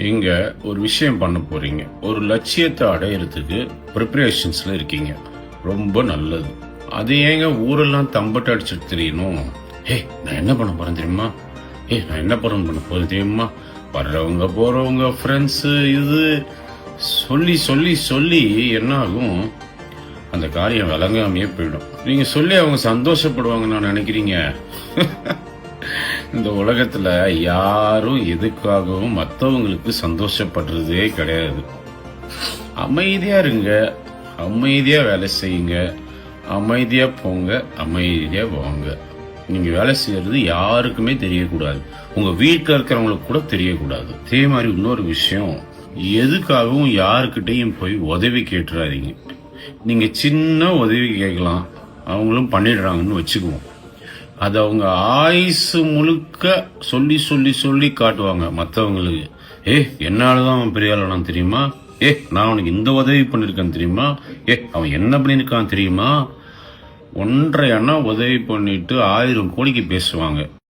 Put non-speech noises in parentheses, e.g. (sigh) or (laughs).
நீங்க ஒரு விஷயம் பண்ண போறீங்க. ஒரு லட்சியத்தை அடையிறதுக்கு ப்ரிப்பரேஷன்ஸ்ல இருக்கீங்க. ரொம்ப நல்லது. அது ஏங்க ஊரெல்லாம் தம்பட்டு அடிச்சுட்டு தெரியணும் ஏய் நான் என்ன பண்ண போறேன் தெரியுமா? ஏய் நான் என்ன பண்ண பண்ண போறேன் தெரியுமா? வர்றவங்க போறவங்க ஃப்ரெண்ட்ஸு இது. சொல்லி சொல்லி சொல்லி என்ன ஆகும் அந்த காரியம் விளங்காமையே போயிடும். நீங்க சொல்லி அவங்க சந்தோஷப்படுவாங்க நான் நினைக்கிறீங்க. (laughs) இந்த உலகத்துல யாரும் எதுக்காகவும் மற்றவங்களுக்கு சந்தோஷப்படுறதே கிடையாது. அமைதியா இருங்க. அமைதியா வேலை செய்யுங்க. அமைதியா போங்க. அமைதியா வாங்க. நீங்க வேலை செய்யறது யாருக்குமே தெரியக்கூடாது. உங்க வீட்டில் இருக்கிறவங்களுக்கு கூட தெரியக்கூடாது. அதே மாதிரி இன்னொரு விஷயம். எதுக்காகவும் யாருக்கிட்டையும் போய் உதவி கேட்டுறாதீங்க. நீங்க சின்ன உதவி கேட்கலாம். அவங்களும் பண்ணிடுறாங்கன்னு வச்சுக்குவோம். அதை அவங்க ஆயுசு முழுக்க சொல்லி சொல்லி சொல்லி காட்டுவாங்க மற்றவங்களுக்கு ஏ என்னாலதான் அவன் பெரிய ஆளானான் தெரியுமா? ஏ நான் அவனுக்கு இந்த உதவி பண்ணிருக்கேன் தெரியுமா? ஏ அவன் என்ன பண்ணியிருக்கான் தெரியுமா? ஒன்றையான உதவி பண்ணிட்டு ஆயிரம் கோடிக்கு பேசுவாங்க.